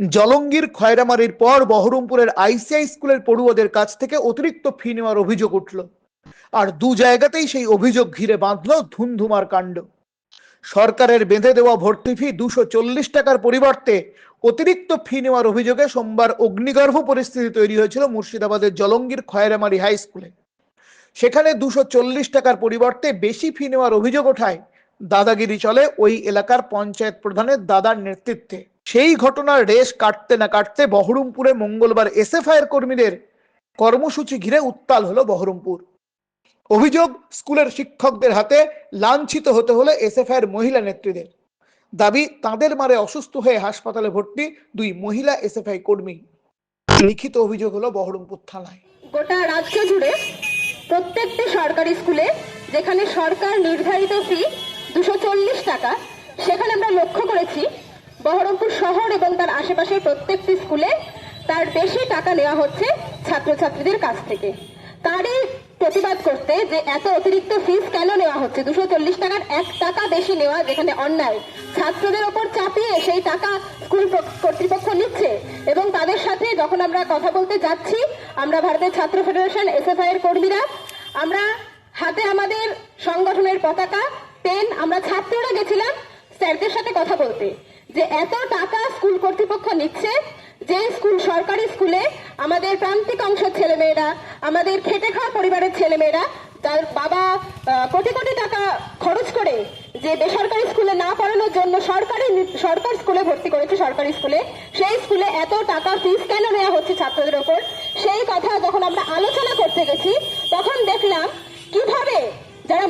জলঙ্গির খয়রামারির পর বহরমপুরের আইসিআই স্কুলের পড়ুয়াদের কাছ থেকে অতিরিক্ত ফি নেওয়ার অভিযোগ উঠল। আর দু জায়গাতেই সেই অভিযোগ ঘিরে বাঁধল ধুমধুমার কাণ্ড। সরকারের বেঁধে দেওয়া ভর্তি ফি দুশো চল্লিশ টাকার পরিবর্তে অতিরিক্ত ফি নেওয়ার অভিযোগে সোমবার অগ্নিগর্ভ পরিস্থিতি তৈরি হয়েছিল মুর্শিদাবাদের জলঙ্গির খয়রামারি হাই স্কুলে। সেখানে দুশো চল্লিশ টাকার পরিবর্তে বেশি ফি নেওয়ার অভিযোগ ওঠায় দাদাগিরি চলে ওই এলাকার পঞ্চায়েত প্রধানের দাদার নেতৃত্বে। সেই ঘটনার রেশ কাটতে না কাটতে বহরমপুরে মঙ্গলবার এসএফআই এর কর্মীদের কর্মসূচি ঘিরে উত্তাল হলো বহরমপুর। অভিযোগ, স্কুলের শিক্ষকদের হাতে লাঞ্ছিত হতে হলো এসএফআই এর মহিলা নেত্রীদের। দাবি, তাদের মারে অসুস্থ হয়ে হাসপাতালে ভর্তি দুই মহিলা এসএফআই কর্মী। লিখিত অভিযোগ হলো বহরমপুর থানায়। গোটা রাজ্য জুড়ে প্রত্যেকটি সরকারি স্কুলে যেখানে সরকার নির্ধারিত ফি দুশো টাকা, সেখানে আমরা লক্ষ্য করেছি বহরমপুর শহর এবং তার আশেপাশের প্রত্যেকটি স্কুলে তার বেশি টাকা নেওয়া হচ্ছে ছাত্রছাত্রীদের কাছ থেকে। তারই প্রতিবাদ করতে যে এত অতিরিক্ত ফিস কেন নেওয়া হচ্ছে? দুশো চল্লিশ টাকার এক টাকা বেশি নেওয়া যেখানে অন্যায়। ছাত্রদের ওপর চাপিয়ে সেই টাকা স্কুল কর্তৃপক্ষ নিচ্ছে এবং তাদের সাথে যখন আমরা কথা বলতে যাচ্ছি, আমরা ভারতের ছাত্র ফেডারেশন এসএফআই এর কর্মীরা, আমরা হাতে আমাদের সংগঠনের পতাকা, পেন, আমরা ছাত্ররা গেছিলাম স্যারদের সাথে কথা বলতে। যে এত টাকা স্কুল কর্তৃপক্ষ নিচ্ছে যে স্কুল, সরকারি স্কুলে আমাদের প্রান্তিক অংশের ছেলেমেয়েরা, আমাদের খেটে খাওয়া পরিবারের ছেলেমেয়েরা, তার বাবা কোটি কোটি টাকা খরচ করে যে বেসরকারি স্কুলে না পড়ানোর জন্য সরকারি সরকার স্কুলে ভর্তি করেছে সরকারি স্কুলে, সেই স্কুলে এত টাকা ফিস কেন নেওয়া হচ্ছে ছাত্রদের ওপর? সেই কথা যখন আমরা আলোচনা করতে গেছি, তখন দেখলাম কীভাবে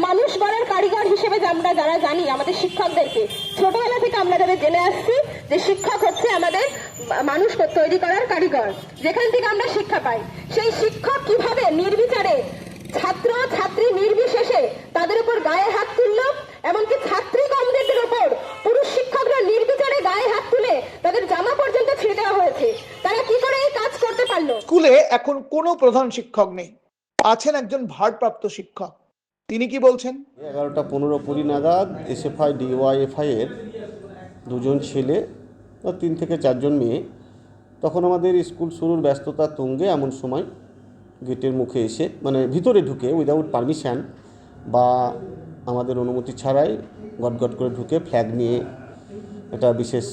মানুষ গড়ার কারিগর হিসেবে আমরা যারা জানি আমাদের শিক্ষকদেরকে, ছোটবেলা থেকে আমরা যারা জেনে আসছি যে শিক্ষক হচ্ছে আমাদের মানুষ তৈরি করার কারিগর, যেখান থেকে আমরা শিক্ষা পাই। সেই শিক্ষক কীভাবে নির্বিচারে ছাত্র, ছাত্রী নির্বিশেষে তাদের উপর গায়ে হাত তুললো, এমনকি ছাত্রী কমরেডদের উপর পুরুষ শিক্ষকরা নির্বিচারে গায়ে হাত তুলে তাদের জামা পর্যন্ত ছিঁড়ে দেওয়া হয়েছে। তারা কি করে এই কাজ করতে পারল? স্কুলে এখন কোনো প্রধান শিক্ষক নেই। আছেন একজন ভারপ্রাপ্ত শিক্ষক। তিনি কি বলছেন? এগারোটা পনেরো কুড়ি নাগাদ এস এফ এসএফআই, ডিওয়াইএফআই এর দুজন ছেলে আর তিন থেকে চারজন মেয়ে তখন আমাদের স্কুল শুরুর ব্যস্ততা তুঙ্গে এমন সময় গেটের মুখে এসে মানে ভিতরে ঢুকে উইদাউট পারমিশন বা আমাদের অনুমতি ছাড়াই গটগট করে ঢুকে ফ্ল্যাগ নিয়ে, একটা বিশেষ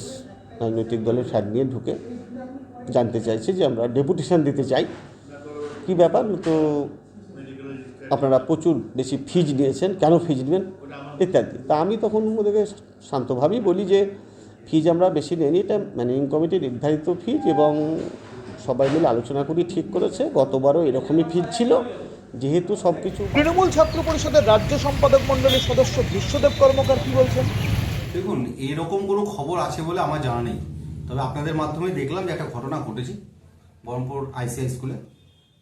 রাজনৈতিক দলের ফ্ল্যাগ নিয়ে ঢুকে জানতে চাইছে যে আমরা ডেপুটেশন দিতে চাই। কি ব্যাপার? তো আপনারা প্রচুর বেশি ফিজ নিয়েছেন কেন ফিজ নেবেন ইত্যাদি। তা আমি তখন ওদেরকে শান্তভাবেই বলি যে ফিজ আমরা বেশি নিইনি এটা ম্যানেজিং কমিটির নির্ধারিত ফিজ এবং সবাই মিলে আলোচনা করি ঠিক করেছে গতবারও এরকমই ফিজ ছিল যেহেতু সব কিছু তৃণমূল ছাত্র পরিষদের রাজ্য সম্পাদক মন্ডলীর সদস্য বিশ্বদেব কর্মকার কি বলছেন? দেখুন এরকম কোনো খবর আছে বলে আমার জানা নেই। তবে আপনাদের মাধ্যমে দেখলাম যে একটা ঘটনা ঘটেছে বহরমপুর আইসিআই স্কুলে।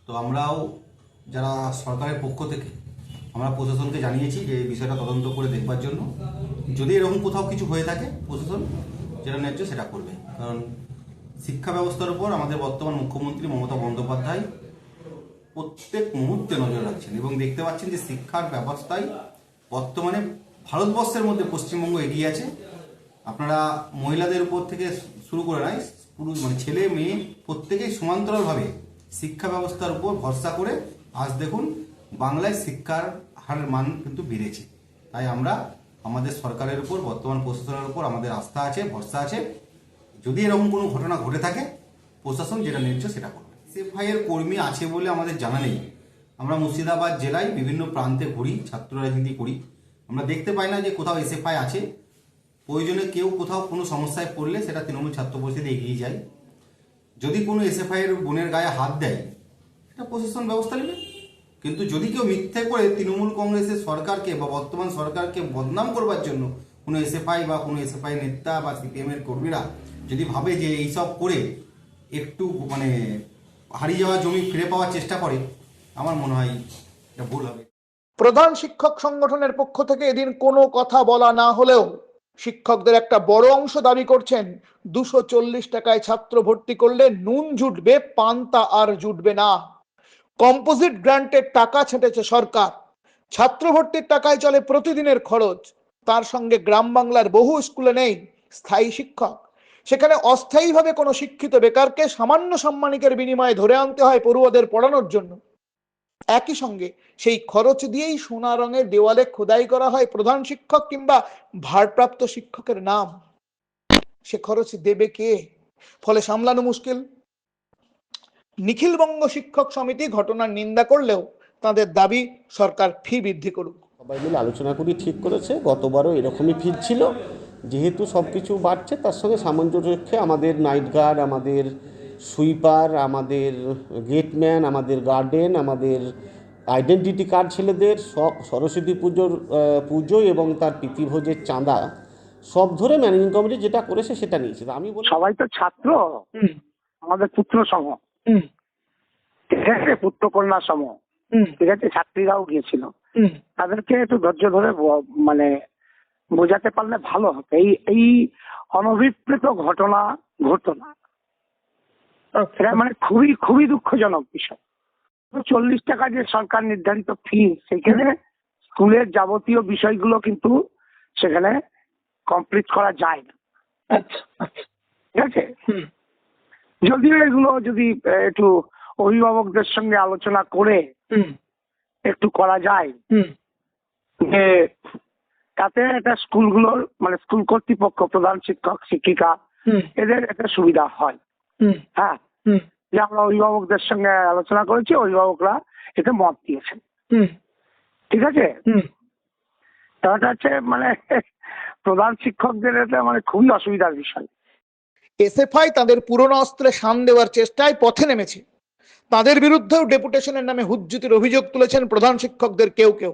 তো আমরাও যারা সরকারের পক্ষ থেকে আমরা প্রশাসনকে জানিয়েছি যে এই বিষয়টা তদন্ত করে দেখবার জন্য, যদি এরকম কোথাও কিছু হয়ে থাকে, প্রশাসন যেটা ন্যায্য সেটা করবে। কারণ শিক্ষা ব্যবস্থার উপর আমাদের বর্তমান মুখ্যমন্ত্রী মমতা বন্দ্যোপাধ্যায় প্রত্যেক মুহূর্তে নজর রাখছেন এবং দেখতে পাচ্ছেন যে শিক্ষার ব্যবস্থায় বর্তমানে ভারতবর্ষের মধ্যে পশ্চিমবঙ্গ এগিয়ে আছে। আপনারা মহিলাদের উপর থেকে শুরু করে নাই, পুরুষ মানে ছেলে, মেয়ে প্রত্যেকেই সমান্তরালভাবে শিক্ষা ব্যবস্থার উপর ভরসা করে আজ দেখুন, বাংলায় শিক্ষার হারের মান কিন্তু বেড়েছে। তাই আমরা আমাদের সরকারের উপর, বর্তমান প্রশাসনের উপর আমাদের আস্থা আছে, ভরসা আছে। যদি এরকম কোনো ঘটনা ঘটে থাকে, প্রশাসন যেটা নিচ্ছে সেটা করবে। এসএফআই এর কর্মী আছে বলে আমাদের জানা নেই। আমরা মুর্শিদাবাদ জেলায় বিভিন্ন প্রান্তে ঘুরি, ছাত্র রাজনীতি করি। আমরা দেখতে পাই না যে কোথাও এসএফআই আছে। প্রয়োজনে কেউ কোথাও কোনো সমস্যায় পড়লে সেটা তৃণমূল ছাত্র পরিষদে এগিয়ে যায়। যদি কোনো এসএফআই এর বোনের গায়ে হাত দেয় এটা প্রশাসন ব্যবস্থা নেবে কিন্তু যদি কেউ মিথ্যে করে তৃণমূল কংগ্রেসের সরকারকে বা বর্তমান সরকারকে বদনাম করবার জন্য কোনো এসএফআই বা কোনো এসএফআই নেতা বা সিপিএম এর কর্মীরা যদি ভাবে যে এইসব করে একটু মানে হারিয়ে যাওয়া জমি ফিরে পাওয়ার চেষ্টা করে, আমার মনে হয় এটা ভুল হবে। প্রধান শিক্ষক সংগঠনের পক্ষ থেকে এদিন কোনো কথা বলা না হলেও শিক্ষকদের একটা বড় অংশ দাবি করছেন, দুশো টাকায় ছাত্র ভর্তি করলে নুন জুটবে, পান্তা আর জুটবে না। কম্পোজিট গ্রান্টের টাকা ছেটেছে সরকার। ছাত্র ভর্তির টাকায় চলে প্রতিদিনের খরচ। তার সঙ্গে গ্রাম বাংলার বহু স্কুলে নেই স্থায়ী শিক্ষক। সেখানে অস্থায়ীভাবে কোনো শিক্ষিত বেকারকে সামান্য সম্মানিকের বিনিময়ে ধরে আনতে হয় পড়ুয়াদের পড়ানোর জন্য। একই সঙ্গে সেই খরচ দিয়েই সোনা রঙের দেওয়ালে খোদাই করা হয় প্রধান শিক্ষক কিংবা ভারপ্রাপ্ত শিক্ষকের নাম। সে খরচ দেবে কে? ফলে সামলানো মুশকিল। নিখিলবঙ্গ শিক্ষক সমিতি ঘটনার নিন্দা করলেও তাদের দাবি সরকার ফি বৃদ্ধি করুক। সবাই মিলে আলোচনা করি ঠিক করেছে। গতবারও এরকমই ফি ছিল। যেহেতু সব কিছু বাড়ছে তার সঙ্গে সামঞ্জস্য রেখে আমাদের নাইট গার্ড আমাদের সুইপার আমাদের গেটম্যান আমাদের গার্ডেন আমাদের আইডেন্টিটি কার্ড ছেলেদের সব সরস্বতী পুজোর পুজো এবং তার প্রীতিভোজের চাঁদা সব ধরে ম্যানেজিং কমিটি যেটা করেছে সেটা নিয়েছে। আমি বলি সবাই তো ছাত্র। আমাদের পুত্র সম হুম ঠিক আছে পুত্র কন্যা সম ঠিক আছে ছাত্রীরাও গিয়েছিল। তাদেরকে একটু ধৈর্য ধরে মানে বোঝাতে পারলে ভালো হতো এই এই অনভিপ্রেত ঘটনা ঘটতো না। এটা মানে খুবই খুবই দুঃখজনক বিষয়। চল্লিশ টাকা যে সরকার নির্ধারিত ফি সেখানে স্কুলের যাবতীয় বিষয়গুলো কিন্তু সেখানে কমপ্লিট করা যায় না। আচ্ছা আচ্ছা। ঠিক আছে? হুম। যদিও এগুলো যদি একটু অভিভাবকদের সঙ্গে আলোচনা করে হুম। একটু করা যায় যে তাতে একটা স্কুলগুলোর মানে স্কুল কর্তৃপক্ষ প্রধান শিক্ষক শিক্ষিকা এদের একটা সুবিধা হয়। হুম। হ্যাঁ। যে আমরা অভিভাবকদের সঙ্গে আলোচনা করেছি অভিভাবকরা এতে মত দিয়েছেন। হুম। ঠিক আছে? হুম। তাহলে হচ্ছে মানে প্রধান শিক্ষকদের এটা মানে খুবই অসুবিধার বিষয়। এসএফআই তাদের পুরনো অস্ত্রে শান দেওয়ার চেষ্টায় পথে নেমেছে। তাদের বিরুদ্ধেও ডেপুটেশনের নামে হুজ্জুতির অভিযোগ তুলেছেন প্রধান শিক্ষকদের কেউ কেউ।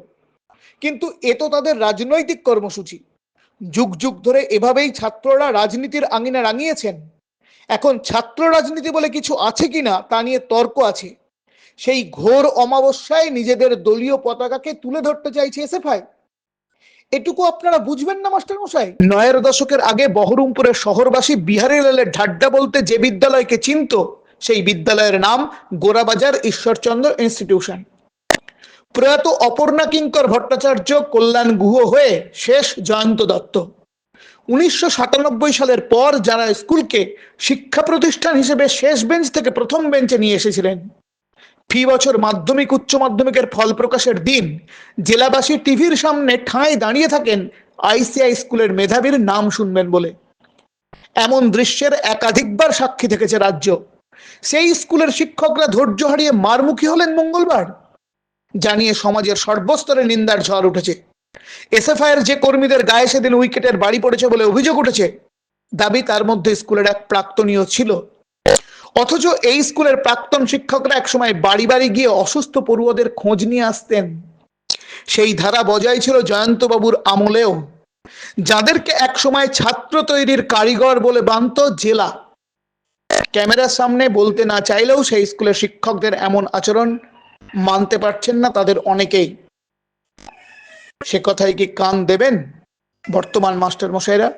কিন্তু এ তো তাদের রাজনৈতিক কর্মসূচি। যুগ যুগ ধরে এভাবেই ছাত্ররা রাজনীতির আঙিনা রাঙিয়েছেন। এখন ছাত্র রাজনীতি বলে কিছু আছে কিনা তা নিয়ে তর্ক আছে। সেই ঘোর অমাবস্যায় নিজেদের দলীয় পতাকাকে তুলে ধরতে চাইছে এসএফআই। এটুকু আপনারা বুঝবেন না মাস্টার মশাই নয়ের দশকের আগে বহরমপুরের শহরবাসী বিহারি লালের ঢাড্ডা বলতে যে বিদ্যালয়কে চিনত, সেই বিদ্যালয়ের নাম গোরাবাজার ঈশ্বরচন্দ্র ইনস্টিটিউশন। প্রয়াত অপর্ণা কিঙ্কর ভট্টাচার্য কল্যাণ গুহ হয়ে শেষ জয়ন্ত দত্ত। উনিশশো সাতানব্বই সালের পর যারা স্কুলকে শিক্ষা প্রতিষ্ঠান হিসেবে শেষ বেঞ্চ থেকে প্রথম বেঞ্চে নিয়ে এসেছিলেন ফি বছর মাধ্যমিক, উচ্চ মাধ্যমিকের ফল প্রকাশের দিন। জেলাবাসী টিভির সামনে ঠাঁই দাঁড়িয়ে থাকেন আইসিআই স্কুলের মেধাবীর নাম শুনবেন বলে। এমন দৃশ্যের একাধিকবার সাক্ষী থেকেছে রাজ্য। সেই স্কুলের শিক্ষকরা ধৈর্য হারিয়ে মারমুখী হলেন মঙ্গলবার। জানিয়ে সমাজের সর্বস্তরে নিন্দার ঝড় উঠেছে। এসএফআই এর যে কর্মীদের গায়ে সেদিন উইকেটের বাড়ি পড়েছে বলে অভিযোগ উঠেছে। দাবি তার মধ্যে স্কুলের এক প্রাক্তনীয় ছিল। অথচ এই স্কুলের প্রাক্তন শিক্ষকরা একসময় বাড়ি বাড়ি গিয়ে অসুস্থ পড়ুয়াদের খোঁজ নিয়ে আসতেন। সেই ধারা বজায় ছিল জয়ন্তবাবুর আমলেও। যাদেরকে একসময় ছাত্র তৈরির কারিগর বলে বানত জেলা। ক্যামেরার সামনে বলতে না চাইলেও সেই স্কুলের শিক্ষকদের এমন আচরণ মানতে পারছেন না তাদের অনেকেই। সে কথায় কি কান দেবেন বর্তমান মাস্টার মশাইরা